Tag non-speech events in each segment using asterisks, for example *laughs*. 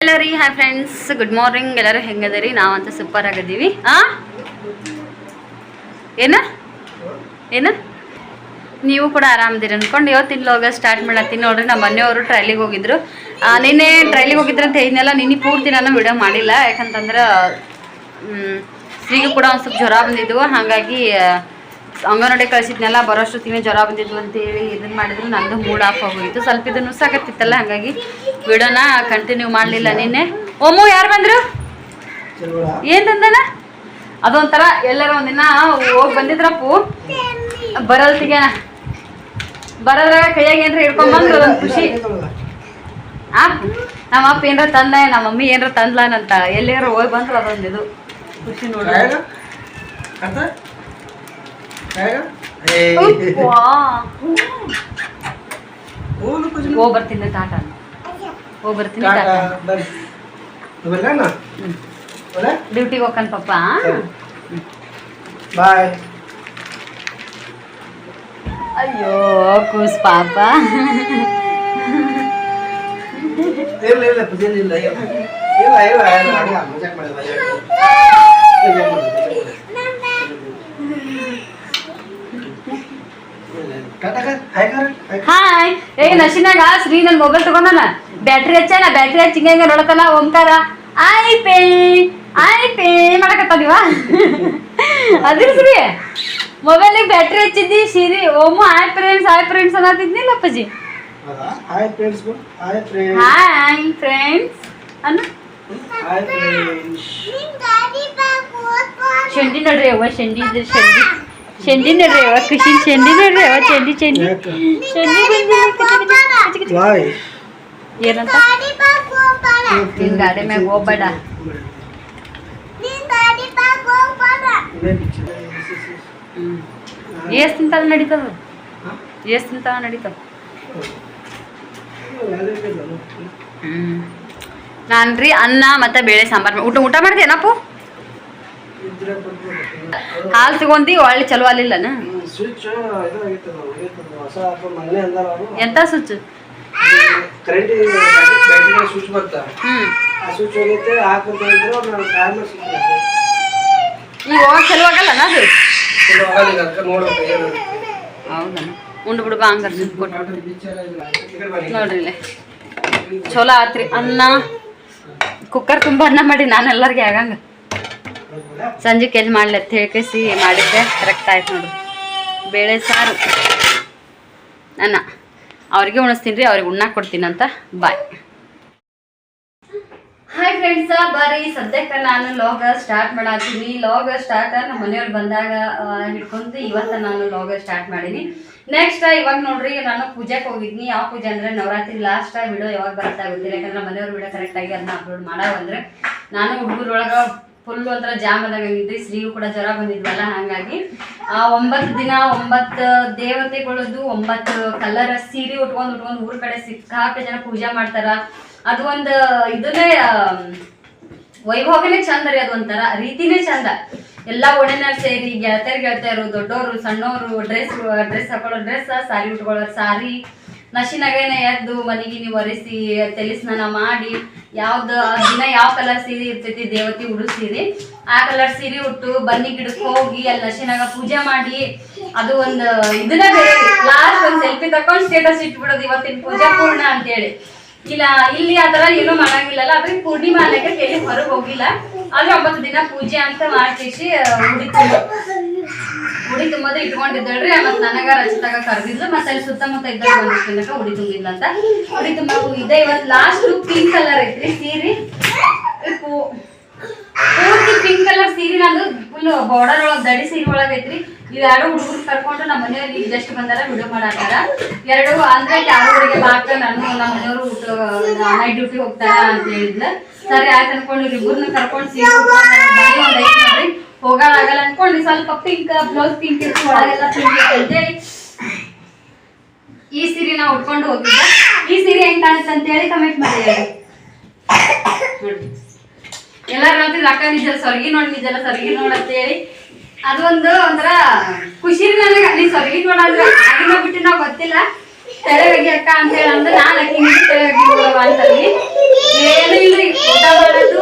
ಎಲ್ಲರಿ hi friends good morning ಎಲ್ಲರೂ ಹೆಂಗದರಿ? ನಾವಂತೂ ಸೂಪರ್ ಆಗಿದ್ದೀವಿ. ಆ? ಏನ? ಏನ? ನೀವು ಕೂಡ ಆರಾಮದಿರಿ ಅನ್ಕೊಂಡು ಇವತ್ತಿನ ಲೋಗ ಸ್ಟಾರ್ಟ್ ಮಾಡತ್ತೀನಿ ನೋಡ್ರಿ. ನಮ್ಮ ಮನೆಯವರು ಟ್ರೈಲಿಗೆ ಹೋಗಿದ್ರು. ನಿನ್ನೆ ಟ್ರೈಲಿಗೆ ಹೋಗಿದ್ರು ಅಂತ ಹೇಳಿದ್ನಲ್ಲ, ನಿನ್ನೆ ಪೂರ್ತಿ ನಾನು ವಿಡಿಯೋ ಮಾಡಿಲ್ಲ. ಯಾಕಂತಂದ್ರೆ ಸ್ತ್ರೀಗೂ ಕೂಡ ಒಂದು ಸ್ವಲ್ಪ ಜ್ವರ ಬಂದಿದ್ವು. ಹಾಗಾಗಿ ಅಂಗನವಾಡಿ ಕಳಿಸಿದ್ನೆಲ್ಲ, ಬರೋಷ್ಟೊತ್ತಿಗೆ ಜ್ವರ ಬಂದಿದ್ವು ಅಂತೇಳಿ ಇದನ್ನ ಮಾಡಿದ್ರು. ನಂದು ಮೂಡ್ ಆಫ್ ಆಗೋಗಿತ್ತು. ಸ್ವಲ್ಪ ಇದು ಸಾಕತ್ತಿತ್ತಲ್ಲ, ಹಾಗಾಗಿ ವಿಡಿಯೋನ ಕಂಟಿನ್ಯೂ ಮಾಡಲಿಲ್ಲ ನಿನ್ನೆ. ಓಮು, ಯಾರು ಬಂದರು? ಏನು ಅದೊಂಥರ ಎಲ್ಲರೂ ಒಂದಿನ ಹೋಗಿ ಬಂದಿದ್ರಪ್ಪು. ಬರಲ್ತಿಗೆ ಬರೋದ್ರಾಗ ಕೈಯಾಗ ಏನ್ರ ಹಿಡ್ಕೊಂಬಂದು ಅದೊಂದು ಖುಷಿ. ಆ? ನಮ್ಮ ಅಪ್ಪ ಏನ್ರ ತಂದ ನಮ್ಮ ಮಮ್ಮಿ ಏನ್ರ ತಂದ್ಲಾನಂತ ಎಲ್ಲೇರ ಹೋಗಿ ಬಂದ್ರು ಅದೊಂದು ಇದು. ಖುಷಿ ನೋಡ್ರಿ. ಹೋಗ್ ಬರ್ತೀನಿ ಟಾಟ. ಹೋಗ್ ಬರ್ತೀನಿ ಟಾಟ ಡ್ಯೂಟಿಗೆ ಹೋಗ್ಕನ್ ಪಪ್ಪ ಬಾಯ್ ಅಯ್ಯೋ ಕೂಸ್ ಪಾಪ ಇಲ್ಲ ಇಲ್ಲ ಪೂಜೆ ಇಲ್ಲ ಇಲ್ಲ ಇಲ್ಲ ಇಲ್ಲ ಇಲ್ಲ ಹಂಗ ಮಜಾಕ್ ಮಾಡಿದ ಮಜಾಕ್ ಕೂಸ್ ಪಾಪ. ಹಾಯ್ ಏ ನಶಿನಾಗ ಶ್ರೀ ನನ್ ಮೊಬೈಲ್ ತಗೊಂಡನ? ಬ್ಯಾಟ್ರಿ ಹಚ್ಚನ ಬ್ಯಾಟ್ರಿ ಹಚ್ಚಿ ಹಿಂಗ ಹಿಂಗ ನೋಡತಲ್ಲ ಓಂಕಾರ. ಆಯ್ ಪೇ. ಆಯ್ ಪೇ ಮಾಡಕತ್ತಾದಿವ. ಅದಿರ ಶ್ರೀ ಮೊಬೈಲ್ ಬ್ಯಾಟ್ರಿ ಹಚ್ಚಿದ್ದಿ ಸಿರಿ ಓಮು ಆಯ್ ಫ್ರೆಂಡ್ಸ್ ಆಯ್ ಫ್ರೆಂಡ್ಸ್ ಅನ್ನತಿದ್ನಿಲ್ಲ ಅಪ್ಪಾಜಿ? ಹೌದಾ? Hi friends hi friends hi friends ಅನ್ನ ಹಾಯ್ ಫ್ರೆಂಡ್ಸ್ ಶಂಡಿ ನೋಡ್ರಿ ಅವ್ವ ಶಂಡಿ ಇದ್ರೆ ಶಂಡಿ. ಶಂಡಿ ನೋಡ್ರಿ ಅವ್ವ ಖುಷಿ ಶಂಡಿ ನೋಡ್ರಿ ಅವ್ವ ಚಂಡಿ ಚಂಡಿ ಯಾಕೆ? ಶಂಡಿ ಬಂದಿಲ್ಲ, ಕಿಚಿ ಕಿಚಿ ಕಿಚಿ ಕಿಚಿ. ಬಾಯ್ ಏನಂತ? ನಿನ್ ಗಾಡಿ ಮ್ಯಾಗ ಹೋಗ್ಬೇಡ. ಹ್ಮ್. ಎಷ್ಟು ತಿಂತಾವ ನಡೀತದ? ಎಷ್ಟು ತಿಂತಾವ ನಡೀತಾವ ನಾನು ನಾನ್ರಿ ಅನ್ನ ಮತ್ತೆ ಬೇಳೆ ಸಾಂಬಾರ್ ಊಟ ಊಟ ಮಾಡ್ದೇನಪ್ಪು ಹಾಲು ತಗೊಂಡಿ ಒಳ್ಳೆ ಚಲೋ ಅಲ್ಲಿಲ್ಲನ ಸ್ವಿಚ್ ಎಂತ ಬ್ಯಾಟ್ರಿ ಸ್ವಿಚ್ ಬರ್ತಾ ಸ್ವಿಚ್ ಹೋಗೈತೆ ಹಾಕಂತ ಸ್ವಿಚ್ ಈಗ ಚಲೋ ಆಗಲ್ಲನ ಅದು? ಉಂಡು ಬಿಡು ಬಾ ಹಂಗಾರೆ ಕೊಟ್ಟು. ನೋಡ್ರಿ ಇಲ್ಲೇ. ಚಲೋ ಆತ್ರಿ ಅನ್ನ. ಕುಕ್ಕರ್ ತುಂಬ ಅನ್ನ ಮಾಡಿ ನಾನು ಎಲ್ಲರಿಗೆ ಆಗಂಗ. ಸಂಜೆ ಕೆಲ್ ಮಾಡ್ಲ ಅಂತ ಹೇಳ್ಕೇಸಿ ಮಾಡಿದ್ದೆ ಕರೆಕ್ಟ್ ಆಯ್ತು ನೋಡ್ರಿ ಬೇಳೆ ಸಾರು. ಅನ್ನ. ಅವ್ರಿಗೆ ಉಣಿಸ್ತೀನಿ ರೀ ಅವ್ರಿಗೆ ಕೊಡ್ತೀನಿ ಕೊಡ್ತೀನಂತ ಬಾಯ್ ಹಾಯ್ ಫ್ರೆಂಡ್ಸ್ ಬರ್ರಿ. ಸದ್ಯಕ್ಕೆ ನಾನು ಲಾಗ ಸ್ಟಾರ್ಟ್ ಮಾಡಾತೀನಿ ಲಾಗ ಸ್ಟಾರ್ಟ್ ನಮ್ಮ ಮನೆಯವ್ರು ಬಂದಾಗ ಹಿಡ್ಕೊಂತ ಇವತ್ತು ನಾನು ಲಾಗ ಸ್ಟಾರ್ಟ್ ಮಾಡೀನಿ. ನೆಕ್ಸ್ಟ್ ಇವಾಗ ನೋಡ್ರಿ, ನಾನು ಪೂಜೆಗೆ ಹೋಗಿದ್ನಿ. ಯಾವ ಪೂಜೆ ಅಂದ್ರೆ ನವರಾತ್ರಿ ಲಾಸ್ಟ್ ವಿಡಿಯೋ ಯಾವಾಗ ಬರ್ತಾ ಗೊತ್ತಿಲ್ಲ. ಯಾಕಂದ್ರೆ ಮನೆಯವ್ರ ವಿಡಿಯೋ ಕರೆಕ್ಟಾಗಿ ಅದನ್ನ ಅಪ್ಲೋಡ್ ಮಾಡಾವಂದ್ರೆ ನಾನು ಹುಡುಗರೊಳಗ ಫುಲ್ ಒಂಥರ ಜಾಮ್ ಆಗಿದ್ರಿ ಶ್ರೀಯು ಕೂಡ ಜ್ವರ ಬಂದಿದ್ವಲ್ಲ, ಹಾಗಾಗಿ. ಆ, ಒಂಬತ್ತು ದಿನ, ಒಂಬತ್ತು ದೇವತೆಗಳದ್ದು ಒಂಬತ್ತು ಕಲರ್ ಸೀರೆ ಉಟ್ಕೊಂಡು ಉಟ್ಕೊಂಡು ಊರ ಕಡೆ ಸಿಕ್ಕಾಪಟ್ಟೆ ಜನ ಪೂಜೆ ಮಾಡ್ತಾರ. ಅದು ಒಂದು ಇದನ್ನೇ ವೈಭವನೇ ಚಂದ ರೀ ಅದೊಂಥರ ರೀತಿನೇ ಚಂದ. ಎಲ್ಲಾ ಒಣೆನಾರ್ ಸೇರಿ ಗೆಳತಿಯರ್ ಗೆಳತಿಯರು ದೊಡ್ಡವರು ಸಣ್ಣವರು ಡ್ರೆಸ್ ಡ್ರೆಸ್ ಹಾಕೊಳ್ಳೋ ಡ್ರೆಸ್ ಸಾರಿ ಉಟ್ಕೊಳ್ಳೋ ಸಾರಿ ನಶಿನಾಗೇನೆ ಎದ್ದು ಮನಿಗಿನಿ ಒರೆಸಿ, ತಲೆ ಸ್ನಾನ ಮಾಡಿ, ಯಾವ್ದ ದಿನ ಯಾವ ಕಲರ್ ಸೀರೆ ಇರ್ತೈತಿ ದೇವತೆ ಉಡು ಸೀರೆ ಆ ಕಲರ್ ಸೀರೆ ಉಟ್ಟು ಬನ್ನಿ ಗಿಡಕ್ಕೆ ಹೋಗಿ ಅಲ್ಲಿ ನಶಿನಾಗ ಪೂಜೆ ಮಾಡಿ, ಅದು ಒಂದು ಇದನ್ನ ಲಾಸ್ಟ್ ಒಂದು ಸೆಲ್ಫಿ ತಕೊಂಡು ಸ್ಟೇಟಸ್ ಇಟ್ಬಿಡೋದು ಇವತ್ತಿನ ಪೂಜೆ ಪೂರ್ಣ ಅಂತೇಳಿ. ಇಲ್ಲ, ಇಲ್ಲಿ ಆತರ ಏನು ಮಾಡಂಗಿಲ್ಲಲ್ಲ. ಅದ್ರಿಗೆ ಪೂರ್ಣಿಮಾ ಅನ್ನಕ್ಕೆ ಕೇಳಿ ಹೊರಗೆ ಹೋಗಿಲ್ಲ. ಆದ್ರೆ ಒಂಬತ್ತು ದಿನ ಪೂಜೆ ಅಂತ ಮಾಡ್ಕೇಸಿ ಉಡಿ ತುಂಬ ಉಡಿ ತುಂಬೋದು ಇಟ್ಕೊಂಡಿದ್ದಳ್ರಿ. ಮತ್ ನನಗ ರಚಿತಾಗ ಕರೆದಿದ್ಲು ಮತ್ತೆ ಅಲ್ಲಿ ಸುತ್ತಮುತ್ತ ಇದ್ದ ಉಡಿ ತುಂಬಿಲ್ಲ ಅಂತ. ಉಡಿ ತುಂಬ ಇದೆ. ಇವತ್ತು ಲಾಸ್ಟ್ ಪಿಂಕ್ ಕಲರ್ ಐತ್ರಿ ಸೀರೆ. ಪೂರ್ತಿ ಪಿಂಕ್ ಕಲರ್ ಸೀರೆ ನಂದು ಫುಲ್ ಬಾರ್ಡರ್ ಒಳಗ್ ದಡಿ ಸೀರೆ ಒಳಗ್ ಇವೆರಡು ಹುಡುಗರು ಕರ್ಕೊಂಡು ನಮ್ಮ ಮನೆಯಲ್ಲಿ ಇದಷ್ಟು ಬಂದಾರ ವಿಡಿಯೋ ಮಾಡಾತಾರ ಎರಡು ಅಂದ್ರೆ ಯಾರಿಗೆ ಬಾಕ ನಾನು ನಮ್ಮ ಮನೆಯವರು ನೈಟ್ ಡ್ಯೂಟಿ ಹೋಗ್ತಾರ ಅಂತ ಹೇಳಿದ್ಲ. ಸರಿ, ಆಯ್ತು ಅನ್ಕೊಂಡು ಇಬ್ಬರನ್ನ ಕರ್ಕೊಂಡು ಸೀರೆ ಹೋಗಲಾಗಲ್ಲ ಅನ್ಕೊಂಡು ಸ್ವಲ್ಪ ಪಿಂಕ್ ಬ್ಲೌಸ್ ಪಿಂಕ್ ಒಳಗೆಲ್ಲ ಪಿಂಕ್ ಈ ಸೀರೆ ನಾವು ಉಟ್ಕೊಂಡು ಹೋಗಿದ್ದ ಈ ಸೀರೆ ಹೆಂಗ್ ಕಾಣುತ್ತೆ ಅಂತ ಹೇಳಿ. ಕಮೆಂಟ್ ಮಾಡಿ ಎಲ್ಲರೂ ಅಂತಿದ್ರು, ಅಕ್ಕ ನಿಜ, ಸ್ವರ್ಗಿ ನೋಡಿ ನಿಜಲ್ಲ ಸ್ವರ್ಗಿ ನೋಡಂತ ಹೇಳಿ ಅದೊಂದು ಒಂಥರ ಖುಷಿ ನನಗೆ. ನೀ ಸೊರಗಿ ನೋಡಂದ್ರ ಅಡಿನ ಬಿಟ್ಟು ನಾವು ಗೊತ್ತಿಲ್ಲ. ತೆಳಗಾಗಿ ಅಕ್ಕ ಅಂತ ಹೇಳಂದ್ರೆ ನಾನು ಅಕ್ಕಿ ತಲೆ ತೆಳಗಾಗಿ ನೋಡವ ಅಂತಲ್ಲಿ ಏನು ಇಲ್ರಿ, ಊಟ ಮಾಡೋದು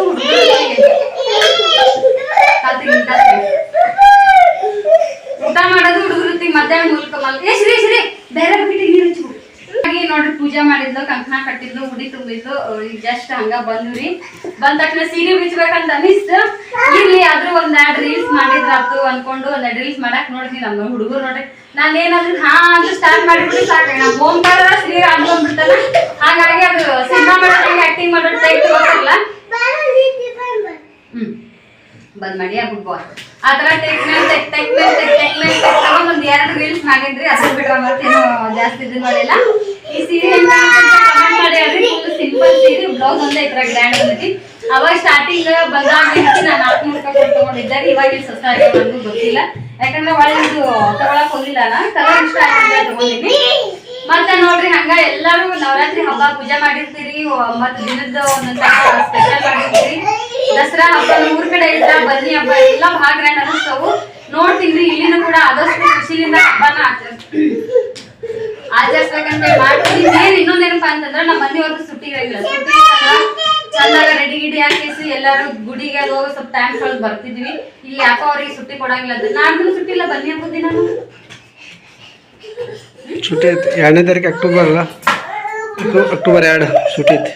ಊಟ ಮಾಡೋದು ಹುಡುಗರು ಮಧ್ಯಾಹ್ನ ಮೂಲಕ ಮಲ್ ಏ ಶ್ರೀ ಶ್ರೀ, ಬೇರೆ ಬಿಟ್ಟು ನೀರು ಹಚ್ಚು. ನೋಡ್ರಿ ಪೂಜೆ ಮಾಡಿದ್ಲು, ಕಂಕಣ ಕಟ್ಟಿದ್ಲು ಉಡಿ ತುಂಬಿದ್ಲು ಜಸ್ಟ್ ಹಂಗ ಬಂದ್ರಿ ಬಂದ ತಕ್ಷಣ ಸೀರೆ ಬಿಚ್ಚಬೇಕಂತ ಅನಿಸ್ತು ಇರ್ಲಿ, ಆದ್ರೂ ಒಂದ್ ಎರಡ್ ಮಾಡಿದ್ರಾತು ಅನ್ಕೊಂಡು ಒಂದ್ ರೀಲ್ಸ್ ಮಾಡಕ್ ನೋಡ್ತೀನಿ ನಮ್ಮ ಹುಡುಗರು ನೋಡ್ರಿ. ನಾನು ಏನಾದ್ರು, ಹಾ ಅಂದ್ರೆ ಸ್ಟಾರ್ಟ್ ಮಾಡಿಬಿಟ್ಟು ಸಾಕು ನಮ್ಮ ಓಂಕಾರ ಶ್ರೀ ಆಡ್ ಬಂದ್ಬಿಡ್ತಾನ ಹಾಗಾಗಿ ಅದು ಸಿನಿಮಾ ಮಾಡೋದಂಗೆ ಆಕ್ಟಿಂಗ್ ಮಾಡೋ ಟೈಪ್ ಗೊತ್ತಿಲ್ಲ ಬಂದ್ ಮಾಡಿ, ಆ ಗುಡ್ ಬಾಯ್ ಆ ತರ ಟೆಕ್ ಒಂದ್ ಎರಡು ರೀಲ್ಸ್ ಮಾಡಿದ್ರಿ. ಅದ್ರ ಬಿಟ್ರೆ ಮತ್ತೇನು ಜಾಸ್ತಿ ಇದು ಮಾಡಿಲ್ಲ. ಈ ಸೀರೆ ಮಾಡಿ ಸಿಂಪಲ್ ಸೀರೆ ಬ್ಲೌಸ್ ಒಂದೇ ಇತರ ಗ್ರ್ಯಾಂಡ್ ಬಂದೈತಿ ಅವಾಗ ಸ್ಟಾರ್ಟಿಂಗ್ ಬಂದಾಗ ನಾನು ನಾಲ್ಕುನೂರು ರೂಪಾಯಿ ಕೊಟ್ಟು ತಗೊಂಡಿದ್ದೆ. ಇವಾಗ ಇಲ್ಲಿ ಸಸ್ತ ಆಗಿದೆ ನನಗೂ ಗೊತ್ತಿಲ್ಲ. ಯಾಕಂದ್ರೆ ಒಳ್ಳೆ ಇದು ತಗೊಳಕ್ ಹೋಗಿಲ್ಲ ನಾ ಕಲರ್ ಇಷ್ಟ ಆಗಿದೆ ತಗೊಂಡಿದ್ದೆ ಮತ್ತೆ ನೋಡ್ರಿ, ಹಂಗ ಎಲ್ಲಾರು ನವರಾತ್ರಿ ಹಬ್ಬ ಪೂಜೆ ಮಾಡಿರ್ತೀರಿ. ಮತ್ತ ದಿನದ ಒಂದೊಂದ್ ಸ್ಪೆಷಲ್ ಮಾಡಿರ್ತೀರಿ. ದಸರಾ ಹಬ್ಬ ಊರ್ ಕಡೆ ಇದ್ದ ಬನ್ನಿ ಹಬ್ಬ, ಎಲ್ಲ ಭಾಳ ಗ್ರ್ಯಾಂಡ್ ಅನಿಸ್ತಾವು ನೋಡ್ತೀನಿ ಇಲ್ಲಿನೂ ಕೂಡ ಆದಷ್ಟು ಖುಷಿಲಿಂದ ಹಬ್ಬನ ಆಚರಿಸ್ತೀವಿ ಆಚರಿಸ್ಬೇಕಂತ ಮಾಡ್ತೀನಿ. ಇನ್ನೊಂದ್ ಏನಪ್ಪಾ ಅಂತಂದ್ರೆ, ನಮ್ಮ ಮನೆಯವರು ಸುಟ್ಟಿ ಚಂದಾಗ ರೆಡಿ ಗಿಡಿ ಹಾಕಿಸಿ ಎಲ್ಲಾರು ಗುಡಿಗೆ ಅದು ಹೋಗಿ ಸ್ವಲ್ಪ ಟೈಮ್ ಕಳೆದು ಬರ್ತಿದ್ವಿ. ಇಲ್ಲಿ ಯಾಕೋ ಅವ್ರಿಗೆ ಸುಟ್ಟಿ ಕೊಡಂಗಿಲ್ಲ ಅಂತ. ನಾನು ಸುಟ್ಟಿ ಇಲ್ಲ ಬನ್ನಿ ಹಬ್ಬದ ದಿನ ಸುಟ್ಟಿ ಐತಿ. ಎರಡನೇ ತಾರೀಕು ಅಕ್ಟೋಬರ್ ಅಲ್ಲ? ಅಕ್ಟೋಬರ್ ಎರಡು ಸುಟ್ಟಿ ಐತಿ.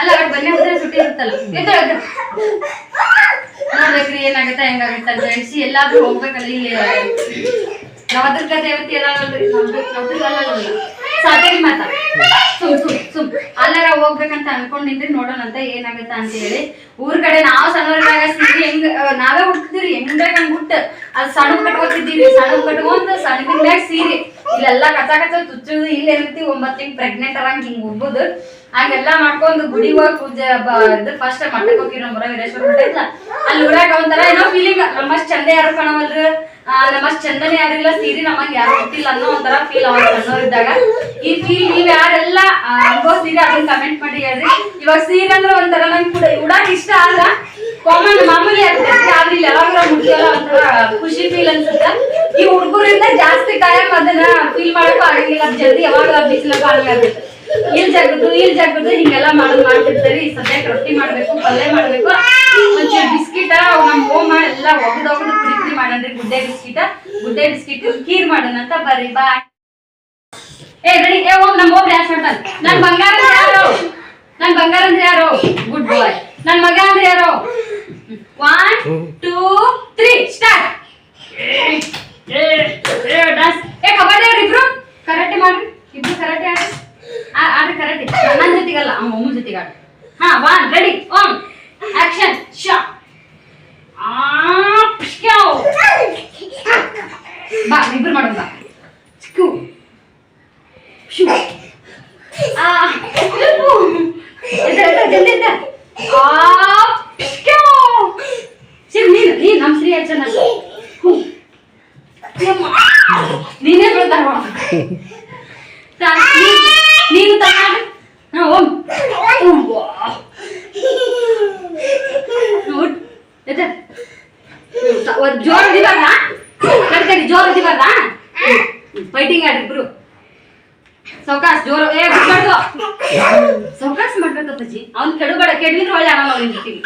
ಅಲ್ಲ ಅವ್ರು ಬನ್ನಿ ಹೋದ್ರೆ ಸುಟ್ಟಿ ಇರುತ್ತಲ್ಲ. ನೋಡ್ಬೇಕ್ರಿ ಏನಾಗುತ್ತೆ ಹೆಂಗಾಗುತ್ತೆ ಅಂತ ಹೇಳಿಸಿ ಎಲ್ಲಾದ್ರೂ ಹೋಗ್ಬೇಕಲ್ಲ ಇಲ್ಲಿ. ನವದುರ್ಗ ದೇವತೆ ಎಲ್ಲ ನವದುರ್ಗ ಅಲ್ಲ ಅಲ್ಲ. ಸಾತೇರಿ ಮಾತಾ. ಸುಮ್ ಸುಮ್ ಸುಮ್. ಅಲ್ಲಾರ ಹೋಗ್ಬೇಕಂತ ಅನ್ಕೊಂಡಿದ್ರಿ ನೋಡೋಣ ಅಂತ ಏನಾಗತ್ತ ಅಂತ ಹೇಳಿ. ಊರ್ ಕಡೆ ನಾವ್ ಸಣ್ಣವ್ರಾಗ ಸೀರೆ ಹೆಂಗ್ ನಾವೇ ಹುಡ್ಕಿದ್ರಿ, ಹೆಂಗ್ ಹಂಗ್ ಹುಟ್ಟ. ಅದ್ ಸಣ್ಣ ಕಟ್ಕೊತಿದ್ದೀವಿ ಸಣ್ಣ ಕಟ್ಕೊಂತ ಸಣ್ಣ ಬ್ಯಾಗ್ ಸೀರೆ. ಇಲ್ಲೆಲ್ಲ ಕಚ್ಚ ಕಚ್ಚ ತುಚ್ಚುದು, ಇಲ್ಲೇ ಇರ್ತಿ ಒಂಬತ್ತು ತಿಂಗ್ ಪ್ರೆಗ್ನೆಂಟ್ ಅರಂಗ್ ಹಿಂಗ್ ಉಬ್ಬುದು ಹಂಗೆಲ್ಲಾ ಮಾಡ್ಕೊಂಡು ಗುಡಿ ಹೋಗಿ ಪೂಜೆ ಫಸ್ಟ್ ಮಠಕ್ಕೆ ಹೋಗಿರೋ ಬರೋ ವೀರೇಶ್ವರ ಅಲ್ಲಿ ಊರಾಗ ಒಂಥರ ಏನೋ ಫೀಲಿಂಗ್ ನಮ್ಮಷ್ಟು ಚಂದ ಯಾರು ನಮ್ಮಷ್ಟ್ ಚಂದನೆ ಯಾರಿಲ್ಲ, ಸೀರೆ ನಮಗ್ ಯಾರು ಗೊತ್ತಿಲ್ಲ ಅನ್ನೋ ಒಂಥರ ಫೀಲ್ ಸಣ್ಣವರಿದ್ದಾಗ ಈ ಫೀಲ್ ನೀವ್ ಯಾರೆಲ್ಲ ಅನುಭವಿಸಿದ್ರೆ ಅದನ್ನ ಕಮೆಂಟ್ ಮಾಡಿ ಹೇಳ್ರಿ. ಇವಾಗ ಸೀರೆ ಅಂದ್ರೆ ಒಂಥರ ನಂಗೆ ಕೂಡ ಉಡಾಕ್ ಇಷ್ಟ ಆದ್ರ ಕಾಮನ್ ಮಾಮೂಲಿ ಆಗ್ತೈತಿ ಆದ್ರೆ ಇಲ್ಲಿ ಯಾವಾಗ ಮುಟ್ಟಿಯಲ್ಲ ಒಂಥರ ಖುಷಿ ಫೀಲ್ ಅನ್ಸುತ್ತೆ. ಈ ಹುಡುಗರಿಂದ ಜಾಸ್ತಿ ಟೈಮ್ ಅದನ್ನ ಫೀಲ್ ಮಾಡಕ್ಕೂ ಆಗಂಗಿಲ್ಲ. ಜಲ್ದಿ ಯಾವಾಗ ಬಿಸಿಲಕ್ಕೂ ಆಗತ್ತೆ ಇಲ್ ಜಗದು ಇಲ್ ಜಗದು ಹಿಂಗೆಲ್ಲ ಮಾಡೋದು ಮಾಡ್ತಿರ್ತಾರೆ. ಸದ್ಯಕ್ಕೆ ರೊಟ್ಟಿ ಮಾಡ್ಬೇಕು, ಪಲ್ಯ ಮಾಡ್ಬೇಕು. ಒಂಚೂರು ಬಿಸ್ಕಿಟ ನಮ್ಮ ಓಮ ಎಲ್ಲ ಒಗದು ಮಾಡನ್ರಿ ಗುಡ್ಡೆ ಬಿಸ್ಕಿಟ, ಗುಡ್ಡೆ ಬಿಸ್ಕಿಟ್ ಕೀರ್ ಮಾಡೋಣ ಅಂತ ಬರ್ರಿ ಬಾಯ್ ಏ ರೆಡಿ ಏ ಓಮ್ ನಮ್ಮ ಓಮ್ ಡ್ಯಾನ್ಸ್ ಮಾಡ್ತಾನೆ? ನನ್ ಬಂಗಾರ ಅಂದ್ರೆ ಯಾರು? ನನ್ ಬಂಗಾರ ಅಂದ್ರೆ ಯಾರು? ಗುಡ್ ಬಾಯ್ ನನ್ ಮಗ ಅಂದ್ರೆ ಯಾರು? ಒನ್ ಟೂ ತ್ರೀ ಸ್ಟಾರ್ಟ್ ಏ ಕಬಡ್ಡಿ ಆಡ್ರಿ ಇಬ್ರು? ಕರಾಟೆ ಮಾಡ್ರಿ. ಇಬ್ರು ಕರಾಟೆ ಆಡ್ರಿ. ಆಡ್ರಿ ಕರಾಟೆ. ನನ್ನ ಜೊತೆಗಲ್ಲ ಅಮ್ಮ ಅಮ್ಮ ಜೊತೆಗೆ ಆಡ್ರಿ. ಹಾ ಒನ್ ರೆಡಿ ಓಮ್ ಆಕ್ಷನ್ ಶಾ. ಬಾ ಇಬ್ರು ಬಾ. ಶೂ. ಆ ಜಲ್ದಿ. ಆ. ಸರಿ ನೀನು ನೀನು ನಮ್ಮ ಶ್ರೀ ಹಚ್ಚನ ನೀನು ತಮ್ಮ ಹಾ ಓಂ ನೋಡ್ ಎದ್ದ. ಒಂದ್ ಜೋರ್ ಹೊಡಿಬಾರ್ದ ಕಡ್ಕಡಿ ಜೋರ್ ಹೊಡಿಬಾರ್ದ ಫೈಟಿಂಗ್ ಆಡ್ರಿ ಇಬ್ರು. ಸೌಕಾಸ್ ಜೋರು. ಏ ಬಿಡ್ಬಾರ್ದು ಸೌಕಾಸ್ ಮಾಡ್ಬೇಕಪ್ಪಜ್ಜಿ ಅವ್ನ್ ಕೆಡಬೇಡ ಕೆಡವಿದ್ರೆ ಒಳ್ಳೆ ಆರಾಮ ಅವ್ನ ಜೊತೆಗೆ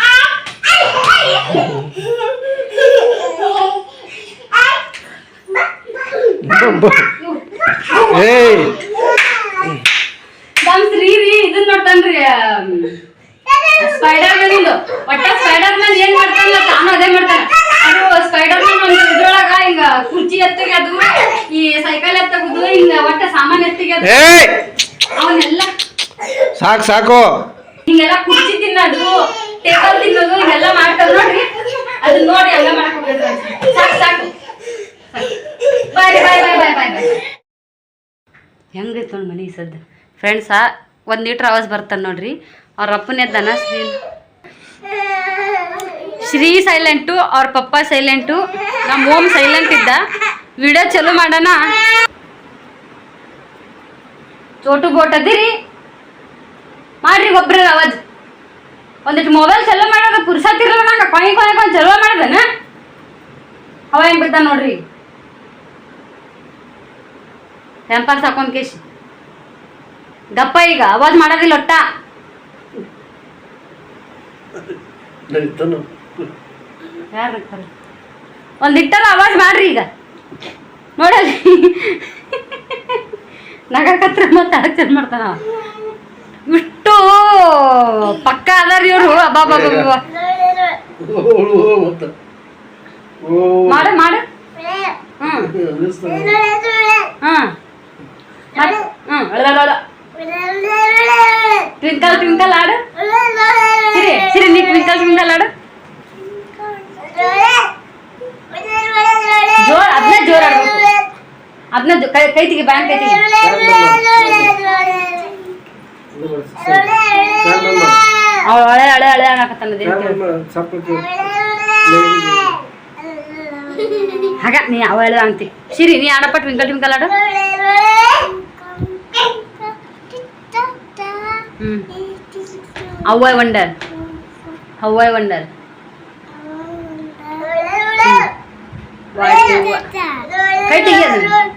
ನಮ್ ಶ್ರೀ ರೀ ಇದನ್ ನೋಡ್ತಾನ್ರಿ ಸ್ಪೈಡರ್ ಮ್ಯಾನ್ ಒಟ್ಟ ಸ್ಪೈಡರ್ ಮ್ಯಾನ್ ಏನ್ ಮಾಡ್ತಾನಲ್ಲ ತಾನು ಅದೇ ಮಾಡ್ತಾನ. ಅದು ಸ್ಪೈಡರ್ ಮ್ಯಾನ್ ಒಂದು ಇದ್ರೊಳಗ ಹಿಂಗ ಕುರ್ಚಿ ಎತ್ತಿಗೆ ಅದು ಈ ಸೈಕಲ್ ಎತ್ತಗುದು ಹಿಂಗ ಒಟ್ಟ ಸಾಮಾನ್ ಎತ್ತಿಗೆ ಅದು ಏಯ್! ಅವನ್ನೆಲ್ಲ ಸಾಕು ಸಾಕು. ಹಿಂಗೆಲ್ಲ ಕುರ್ಚಿ ತಿನ್ನೋದು ಟೇಬಲ್ ತಿನ್ನೋದು ಹಿಂಗೆಲ್ಲ ಮಾಡ್ತಾರ ನೋಡ್ರಿ. ಅದು ನೋಡಿ ಎಲ್ಲ ಮಾಡ್ಕೊಬೇಕು ಸಾಕು ಸಾಕು. ಬಾಯ್ ಬಾಯ್ ಬಾಯ್ ಬಾಯ್ ಬಾಯ್ ಬಾಯ್. ಹೆಂಗೈತೆ ಮನೆ ಸದ್ದು? ಫ್ರೆಂಡ್ಸಾ ಒಂದು ಲೀಟ್ರ್ ಆವಾಜ್ ಬರ್ತಾನೆ ನೋಡ್ರಿ. ಅವ್ರ ಅಪ್ಪನೇ ಎದ್ದಾನ ಶ್ರೀ ಸೈಲೆಂಟು ಅವ್ರ ಪಪ್ಪ ಸೈಲೆಂಟು ನಮ್ಮ ಓಮ್ ಸೈಲೆಂಟ್ ಇದ್ದ. ವಿಡಿಯೋ ಚಲೋ ಮಾಡೋಣ. ಚೋಟು ಬೋಟ್ ಅದಿರಿ. ಮಾಡ್ರಿ ಒಬ್ರ ಅವಾಜ್. ಒಂದಿಟ್ಟು ಮೊಬೈಲ್ ಚಲೋ ಮಾಡೋದು ಪುರ್ಸತ್ತಿರಲ್ಲ ನಂಗೆ. ಕೊನೆ ಕೊಯ್ ಕೊಯ್ ಚಲೋ ಮಾಡ್ದನ. ಅವ ಹೆಂಗ್ ಬಿದ್ದ ನೋಡ್ರಿ. ಟೆಂಪರ್ ಸಾಕೊಂಡ್ ಕೇಶ್. ದಪ್ಪ ಈಗ. ಅವಾಜ್ ಮಾಡೋದಿಲ್ಲ ಒಟ್ಟ. ಯಾರು ಒಂದು ಒಂದಿಟ್ಟರ ಅವಾಜ್ ಮಾಡ್ರಿ ಈಗ. ನೋಡಲ್ಲಿ. ನಗಕತ್ರ ಮತ್ತೆ ಅದಕ್ಕೆ ಚಂದ ಮಾಡ್ತಾನ. ಇಷ್ಟು ಪಕ್ಕ ಅದಾರ ಇವ್ರು. ಅಬ್ಬಾ ಓ ಮಾಡು ಮಾಡು. ಟ್ವಿಂಕಲ್ ಟ್ವಿಂಕಲ್ ಆಡು. ಸಿರಿ ಸಿರಿ ನೀ ಟ್ವಿಂಕಲ್ ಟ್ವಿಂಕಲ್ ಆಡು ಜೋರ್ ಅದನ್ನ ಜೋರ್ ಆಡ್ಬೇಕು ಅದನ್ನ ಕೈ ಕೈ ತೆಗಿ ಬ್ಯಾಂಕ್ ಕೈ ತೆಗಿ ಇದು ಮಾಡು, ಸ್ವಲ್ಪ. ಫ್ಯಾನ್ ಬಂದ್ ಮಾಡು. ಅವ ಹಳೆ ಹಳೆ ಹಳೆ ಅನ್ನಕತ್ತಾನ ಅದೇನ್ ಫ್ಯಾನ್ ಕೇಳು. ಬಂದ್ ಮಾಡು, ಸ್ವಲ್ಪ ಹೊತ್ತು. ಹಾಗ ನೀ ಅವ ಹೇಳ ಅಂತಿ ಸಿರಿ ನೀ ಆಡಪ್ಪ ಟ್ವಿಂಕಲ್ ಟ್ವಿಂಕಲ್ ಆಡು ಹ್ಮ್ ಅವ್ವ ವಂಡರ್ ಅವ್ವ ವಂಡರ್ ಕೈ ತೆಗಿ ಅದನ್ನ ಹ್ಮ್?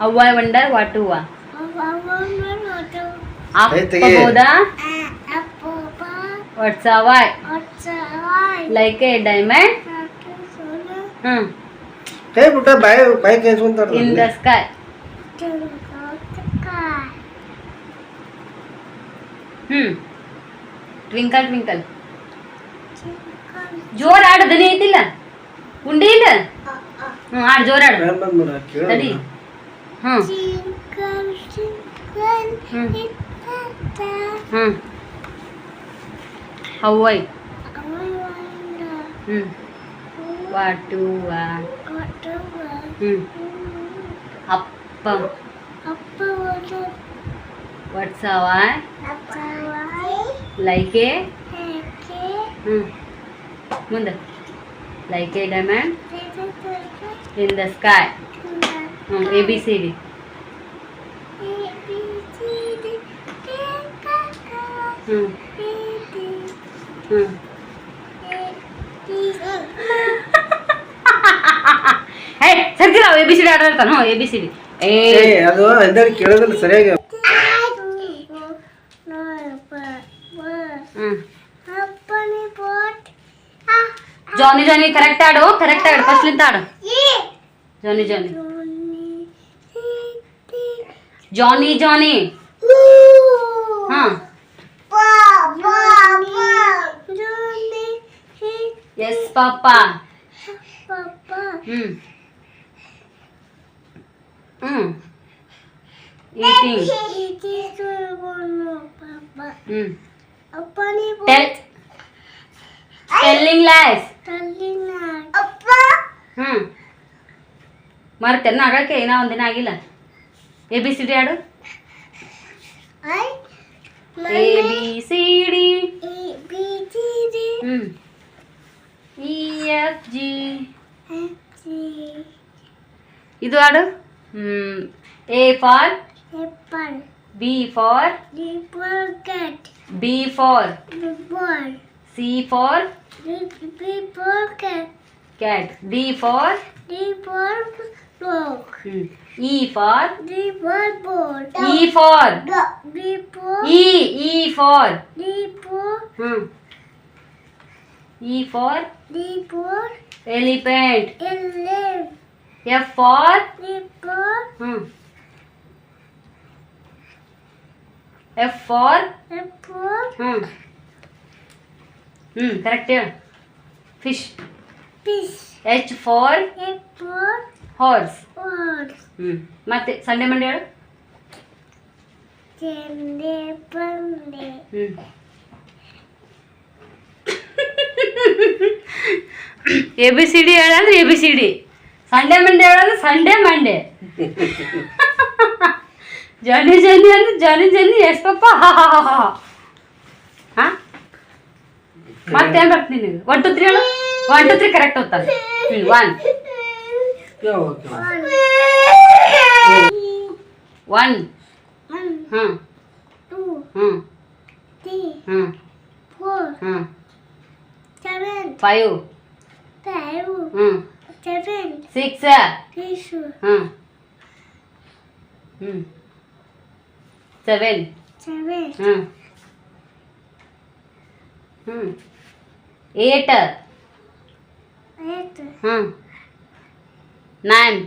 ಅವ್ವ ವಂಡರ್ ವಾಟ್ ಹೂವ ಕೈ ತೆಗಿ. ಅಪ್ಪಬೋದಾ what's why like a diamond hmm ಕೈ ಬಿಟ್ಟ ಬಾಯಿ ಬಾಯಿ ಕೈ ಇಸ್ಕೊಂತಾರ in the sky hmm twinkle twinkle ಜೋರ್ ಆಡು ದನಿ ಐತಿಲ್ಲ? ಉಂಡಿ ಇಲ್ಲ? ಆಡ ಆಡ್ ಜೋರ್ ಆಡು ಬಂದ್ ಹ್ಞೂ ಹೌವೈ ಹ್ಞೂ ಹ್ಮ್. ಅಪ್ಪ. What you are like hmm. ಮುಂದೆ. Like a diamond in the sky ಹ್ಞೂ ಎ ಬಿ ಸಿ ಡಿ ಹ್ಞೂ ಹ್ಞೂ ಹೇ ಸರ್ಕಿಲ್ಲ A B C D order ಇರ್ತಾನೆ ಹ್ಞೂ ಎ ಬಿ ಸಿ ಡಿ ಏ. ಏ ಅದು ಹಿಂದೆ ಕೇಳೋದಿಲ್ಲ ಸರಿಯಾಗಿ. ಹ್ಞೂ ಜಾನಿ ಜಾನಿ ಕರೆಕ್ಟ್ ಆಡು ಕರೆಕ್ಟ್ ಆಡು ಫಸ್ಟ್ಲಿಂದ ಆಡು ಜಾನಿ ಜಾನಿ ಜಾನಿ ಜಾನಿ ಹಾಂ ಎಸ್ ಪಾಪ ಹ್ಞೂ ಹ್ಮ್ ಟೆಲ್ಲಿಂಗ್ ಲೈಸ್ ಹ್ಞೂ ಮರ್ತೇನ ಆಗಕ್ಕೆ ಏನೋ ಒಂದಿನ ಆಗಿಲ್ಲ. ಎ ಬಿ ಸಿ ಡಿ ಆಡು ಎ ಬಿ ಸಿ ಡಿ ಹ್ಮ್. ಇ ಎಫ್ ಜಿ ಇದು ಆಡು ಹ್ಮ್. A for B for B for C for? D for cat. Cat. D for? D for dog. E for? D for ball. E for? D for? E. E for? D for? Hmm. E for? D for? Elephant. Elephant. F for? D for? Hmm. F for? F for? Hmm. ಹ್ಞೂ correct ಹೇಳು. Fish H for horse ಹ್ಞೂ ಮತ್ತೆ Sunday Monday ಹೇಳು. ಹ್ಞೂ A B C D ಹೇಳಂದ್ರೆ A B C D Sunday Monday ಹೇಳಂದ್ರೆ Sunday Monday. *laughs* Johnny Johnny ಅಂದ್ರೆ Johnny Johnny yes papa ಹಾ? ಮತ್ತೇನು ಬರ್ತದೆ ನಿನಗೆ. ಒನ್ ಟು ತ್ರೀ ಹೇಳು. ಒನ್ ಟು ತ್ರೀ ಕರೆಕ್ಟ್ ಹೋಗ್ತಾನೆ ಹ್ಞೂ ಒನ್ ಕೇಳು ಕೇಳು ಒನ್ ಹಾಂ ಹಾಂ ಹಾಂ ಹಾಂ ಫೈವ್ ಹ್ಞೂ ಸಿಕ್ಸ್ ಹಾಂ ಹ್ಞೂ ಸೆವೆನ್ ಹಾಂ ಹ್ಞೂ ಏಟ್. ಹ್ಞೂ ನೈನ್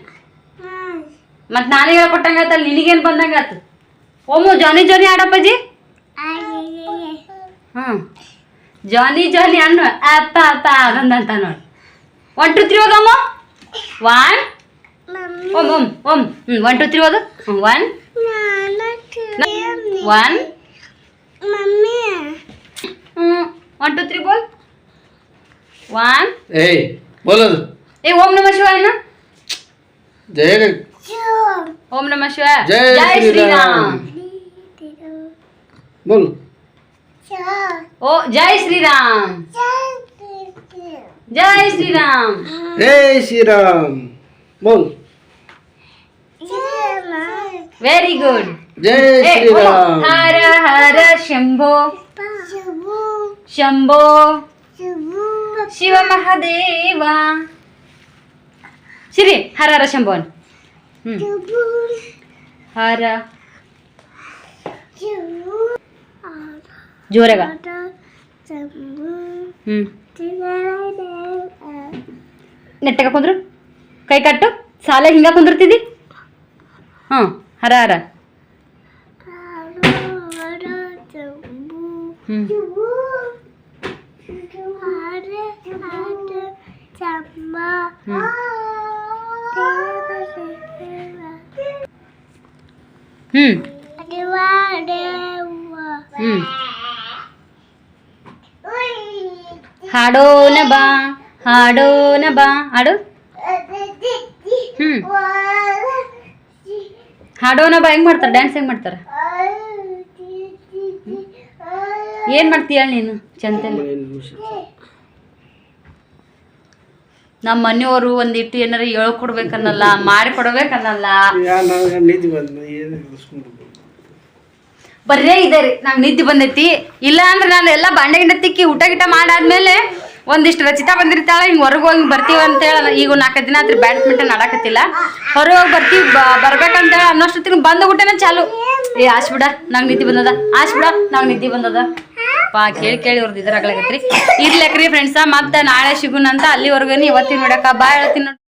ಮತ್ತು ನಾನೇ ಹೇಳ್ಕೊಟ್ಟಂಗಾತಲ್ಲ ನಿನಗೇನು ಬಂದಂಗಾತು ಓಮು ಜಾನಿ ಜಾನಿ ಆಡಪ್ಪಜ್ಜಿ ಹ್ಞೂ ಜಾನಿ ಜಾನಿ ಅನ್ನು ಅಪ್ಪ ಅಪ್ಪ ಅದೊಂದಂತ ನೋಡಿ ಒನ್ ಟು ತ್ರೀ ಓದಮ್ಮ ಒನ್ ಓಮ್ ಓಮ್ ಓಮ್ ಹ್ಞೂ ಒನ್ ಟು ತ್ರೀ ಓದು one one one two three ಬೋಲ್ ಒನ್ ಏಯ್ ಬೋಲೋದು ಏ ಓಂ ನಮ ಶಿವಾಯ ಅನ್ನ ಜಯ ಓಂ ನಮ ಶಿವಾಯ ಜೈ ಜೈ ಶ್ರೀರಾಮ್ ಬೋಲ್ ಓ ಜೈ ಶ್ರೀರಾಮ್ ಜೈ ಶ್ರೀರಾಮ್ ಜೈ ಶ್ರೀರಾಮ್ ಬೋಲ್ ವೆರಿ ಗುಡ್ ಜೈ ಏ, ಓ, ಶ್ರೀರಾಮ್ ಹರ ಹರ ಶಂಭೋ ಶಂಭೋ ಶಿವ ಮಹಾದೇವ ಸಿರಿ ಹರ ಹರ ಶಂಭೋ ಅನ್ನು. ಹ್ಮ್ ಹರ ಜೋರಾಗ ಹ್ಮ್ ನೆಟ್ಟಗ ಕುಂದ್ರು ಕೈ ಕಟ್ಟು ಸಾಲೆ ಹಿಂಗ ಕುಂದಿರ್ತಿದ್ದಿ ಹ್ಞೂ ಹರ ಹರ ಹ್ಮ್ ಹ್ಮ್ ಹ್ಮ್ ಹಾಡೋನ ಬಾ ಹಾಡೋನ ಬಾ ಹಾಡು ಹ್ಮ್ ಹಾಡೋನ ಬಾ ಹೆಂಗ್ ಮಾಡ್ತಾರ ಡ್ಯಾನ್ಸ್ ಹೆಂಗ್ ಮಾಡ್ತಾರ ಏನ್ ಮಾಡ್ತೀಯ ನೀನು ಚಂತಲ್ಲಿ ನಮ್ಮ ಮನೆಯವರು ಒಂದಿಟ್ಟು ಏನಾರ ಹೇಳ್ಕೊಡ್ಬೇಕನ್ನಲ್ಲ ಮಾಡಿ ಕೊಡ್ಬೇಕನ್ನಲ್ಲ ಬರೇ ಇದೆ ರೀ ನಂಗೆ ನಿದ್ದೆ ಬಂದೈತಿ. ಇಲ್ಲ ಅಂದ್ರೆ ನಾನು ಎಲ್ಲ ಬಾಂಡೆ ಗಿಂಡ ತಿಕ್ಕಿ ಊಟ ಗಿಟ ಮಾಡಾದ್ಮೇಲೆ ಒಂದಿಷ್ಟು ರಚಿತಾ ಬಂದಿರ್ತಾಳೆ ಹಿಂಗೆ ಹೊರಗೆ ಹೋಗಿ ಬರ್ತೀವಿ ಅಂತೇಳಿ ಈಗ ನಾಲ್ಕು ದಿನ ಆದ್ರೆ ಬ್ಯಾಡ್ಮಿಂಟನ್ ಆಡಕತ್ತಿಲ್ಲ. ಹೊರಗೆ ಹೋಗಿ ಬರ್ತೀವಿ ಬರ್ಬೇಕಂತ ಅನ್ನೋಷ್ಟೊತ್ತಿಗೆ ಬಂದ ಊಟನೇ ಚಾಲು. ಏ ಆಶ್ ಬಿಡ ನಂಗೆ ನಿದ್ದೆ ಬಂದದ ಆಶ್ ಬಿಡ ನಂಗೆ ನಿದ್ದೆ ಬಂದದ. ಪಾ ಕೇಳಿ ಕೇಳಿ ಇದ್ರಾಗ್ಲಾಗತ್ರಿ ಇರ್ಲಕ್ರಿ ಫ್ರೆಂಡ್ಸ ಮತ್ತೆ ನಾಳೆ ಸಿಗುನಂತ ಅಲ್ಲಿವರೆಗೂ ಇವತ್ತಿನ ನೋಡಕ ಬಾಯ್ ಹೇಳ್ತೀನಿ